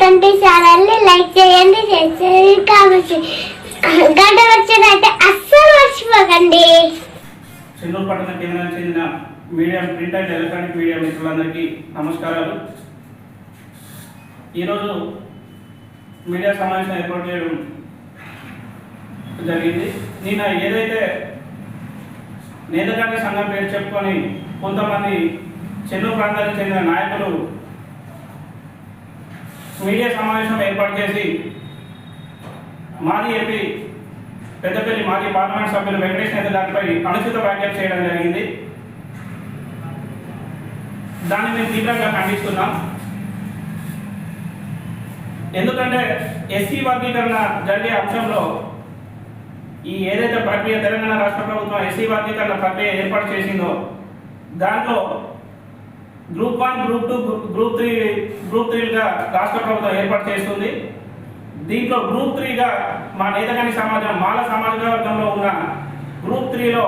తండ్రి ఛానల్ని లైక్ చేయండి షేర్ చేయండి. కామెంట్ గంట వచ్చినట్టే అస్సలు మర్చిపోకండి. చెన్నూరు పట్టణ కేంద్రానికి చెందిన media print and electronic media మిత్రులందరికీ నమస్కారాలు. ఈరోజు మీడియా సమావేశం ఏర్పాటు చేయడం జరిగింది. నిన్న ఏదైతే నేతకాని సంఘం పేరు చెప్పుకొని కొంతమంది చెన్నూరు ప్రాంతానికి చెందిన నాయకులు మీడియా సమావేశం ఏర్పాటు చేసి మాజీ ఎంపీ పెద్దపల్లి మాజీ పార్లమెంట్ సభ్యులు వెంకటేష్ నేత దానిపై అనుచిత వ్యాఖ్యలు చేయడం జరిగింది. దాన్ని మేము తీవ్రంగా ఖండిస్తున్నాం. ఎందుకంటే ఎస్సీ వర్గీకరణ జరిగే అంశంలో ఈ ఏదైతే ప్రక్రియ తెలంగాణ రాష్ట్ర ప్రభుత్వం ఎస్సీ వర్గీకరణ ప్రక్రియ ఏర్పాటు చేసిందో దాంట్లో group one group two group three group త్రీగా రాష్ట్ర ప్రభుత్వం ఏర్పాటు చేస్తుంది. దీంట్లో గ్రూప్ త్రీగా మా నేతగాని సమాజం మాల సామాజిక వర్గంలో ఉన్న గ్రూప్ త్రీలో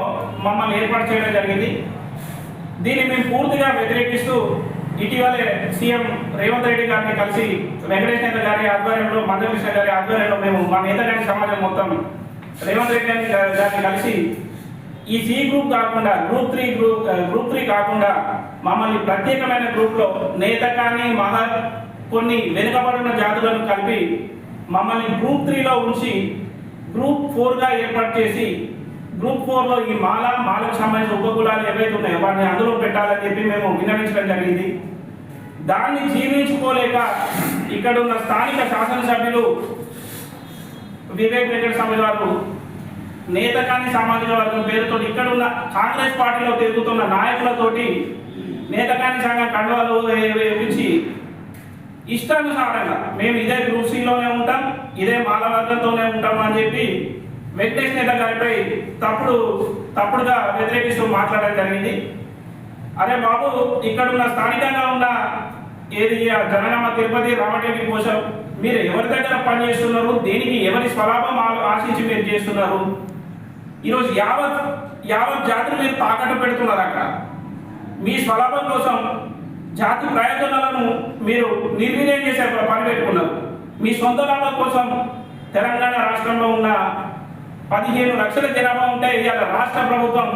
మమ్మల్ని ఏర్పాటు చేయడం జరిగింది. దీన్ని మేము పూర్తిగా వ్యతిరేకిస్తూ ఇటీవలే సీఎం రేవంత్ రెడ్డి గారిని కలిసి వెంకటేష్ నేత గారి ఆధ్వర్యంలో మందకృష్ణ గారి ఆధ్వర్యంలో మేము మా నేతగాని సమాజం మొత్తం రేవంత్ రెడ్డి గారిని గారిని కలిసి ఈ సి గ్రూప్ కాకుండా group three group group three కాకుండా మమ్మల్ని ప్రత్యేకమైన గ్రూప్లో నేత కానీ మహా కొన్ని వెనుకబడిన జాతులను కలిపి మమ్మల్ని గ్రూప్ త్రీలో ఉంచి గ్రూప్ ఫోర్గా ఏర్పాటు చేసి గ్రూప్ ఫోర్లో ఈ మాల మాలకు సంబంధించిన ఉపకులాలు ఏవైతే ఉన్నాయో వాటిని అందులో పెట్టాలని చెప్పి మేము విన్నవించడం జరిగింది. దాన్ని జీవించుకోలేక ఇక్కడ ఉన్న స్థానిక శాసనసభ్యులు వివేక్ వెంకట స్వామి వారు నేత కానీ సామాజిక వర్గం పేరుతో ఇక్కడ ఉన్న కాంగ్రెస్ పార్టీలో తిరుగుతున్న నాయకులతోటి నేతకాని సంఘం కండువాలు వేయించి ఇష్టానుసారంగా మేము ఇదే గ్రూప్ సిలోనే ఉంటాం ఇదే మాలవర్గంతోనే ఉంటాం అని చెప్పి వెంకటేష్ నేత గారిపై తప్పుడు తప్పుడుగా వ్యతిరేకిస్తూ మాట్లాడడం జరిగింది. అరే బాబు ఇక్కడ ఉన్న స్థానికంగా ఉన్న ఏది జనగామ తిరుపతి రామటేకి కోసం మీరు ఎవరి దగ్గర పని చేస్తున్నారు? దేనికి ఎవరి స్వలాభం ఆశించి మీరు చేస్తున్నారు? ఈరోజు యావత్ యావత్ జాతిని మీరు తాకట్టు పెడుతున్నారు అక్కడ. మీ స్వలాభం కోసం జాతి ప్రయోజనాలను మీరు నిర్వీర్యం చేసే పని పెట్టుకున్నారు. మీ సొంత లాభం కోసం తెలంగాణ రాష్ట్రంలో ఉన్న పదిహేను లక్షల జనాభా ఉంటే ఇవాళ రాష్ట్ర ప్రభుత్వం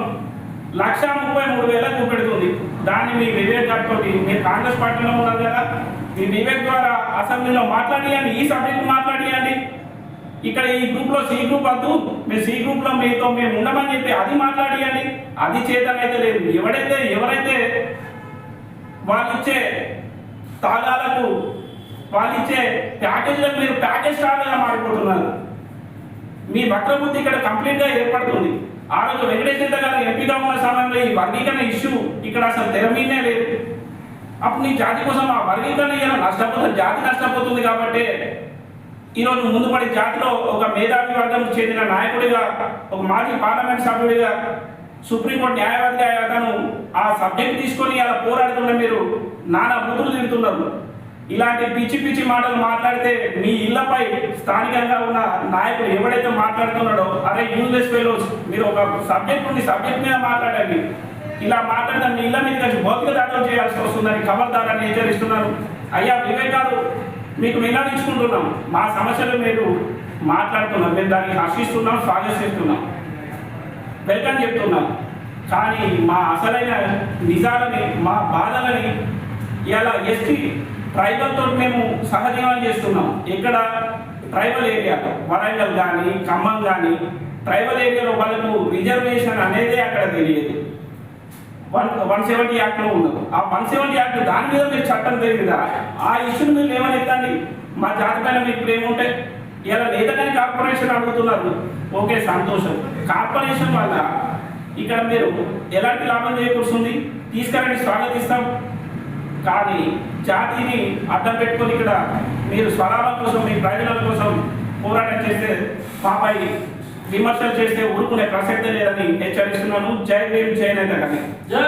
లక్ష ముప్పై మూడు వేల చూపెడుతుంది దాన్ని మీ వివేక్ గారితో మీరు కాంగ్రెస్ పార్టీలో ఉన్నారు కదా మీ వివేక్ ద్వారా అసెంబ్లీలో మాట్లాడియండి ఈ సబ్జెక్ట్ మాట్లాడియండి. ఇక్కడ ఈ గ్రూప్లో సి గ్రూప్ వద్దు. మీరు సి గ్రూప్లో మీతో మేము ఉండమని చెప్పి అది మాట్లాడియండి. అది చేతనైతే లేదు. ఎవడైతే ఎవరైతే వాళ్ళు ఇచ్చే తాళాలకు వాళ్ళు ఇచ్చే ప్యాకేజీలకు మీరు ప్యాకేజ్ స్టార్గా మారిపోతున్నారు. మీ వక్రబుద్ధి ఇక్కడ కంప్లీట్గా ఏర్పడుతుంది. ఆ రోజు వెంకటేశ్వర గారు ఎంపీగా ఉన్న సమయంలో ఈ వర్గీకరణ ఇష్యూ ఇక్కడ అసలు తెర మీదే లేదు. అప్పుడు నీ జాతి కోసం ఆ వర్గీకరణ నష్టపోతుంది జాతి నష్టపోతుంది కాబట్టి ఈరోజు ముందుపడి జాతిలో ఒక మేధావి వర్గం చెందిన నాయకుడిగా ఒక మాజీ పార్లమెంట్ సభ్యుడిగా సుప్రీంకోర్టు న్యాయవాదిగా అతను ఆ సబ్జెక్ట్ తీసుకొని అలా పోరాడుతున్న మీరు నానా బుద్ధులు తింటున్నారు ఇలాంటి పిచ్చి పిచ్చి మాటలు మాట్లాడితే మీ ఇళ్ళపై స్థానికంగా ఉన్న నాయకుడు ఎవడైతే మాట్లాడుతున్నాడో అరే యూజ్లెస్ ఫెలోస్ మీరు ఒక సబ్జెక్ట్ ఉండి సబ్జెక్ట్ మీద మాట్లాడండి. ఇలా మాట్లాడితే మీ ఇళ్ళ మీద భౌతిక దాడులు చేయాల్సి వస్తుందని ఖబర్దారాన్ని హెచ్చరిస్తున్నారు. అయ్యా వివేకాలు గారు మీకు విన్నవించుకుంటున్నాం మా సమస్యలు మీరు మాట్లాడుతున్నాం. మేము దాన్ని హర్షిస్తున్నాం స్వాగతిస్తున్నాం. వెల్కమ్ చెప్తున్నాం. కానీ మా అసలైన నిజాలని మా బాధలని ఇలా ఎస్టీ ట్రైబల్తో మేము సహజీవనం చేస్తున్నాం. ఇక్కడ ట్రైబల్ ఏరియాలో వరంగల్ కానీ ఖమ్మం కానీ. ట్రైబల్ ఏరియాలో వాళ్ళకు రిజర్వేషన్ అనేదే అక్కడ తెలియదు. వన్ వన్ సెవెంటీ యాక్ట్లో ఉండదు ఆ వన్ సెవెంటీ యాక్ట్ దాని మీద మీరు చట్టం తెలియదా? ఆ ఇష్యూని మీరు ఏమనెత్తండి? మా జాతి పైన మీకు ప్రేమ ఉంటే ఇలా లేదని కార్పొరేషన్ అడుగుతున్నారు. ఓకే సంతోషం. కార్పొరేషన్ వల్ల ఇక్కడ మీరు ఎలాంటి లాభం చేకూరుస్తుంది? తీసుకురండి స్వాగతిస్తాం. కానీ జాతిని అడ్డం పెట్టుకొని ఇక్కడ మీరు స్వరాల కోసం మీ ప్రయోజనాల కోసం పోరాటం చేస్తే పాపాయి విమర్శలు చేస్తే ఊరుకునే ప్రసక్తే లేదని హెచ్చరిస్తున్నాను. జై భీమ్ జై నేత కానీ జై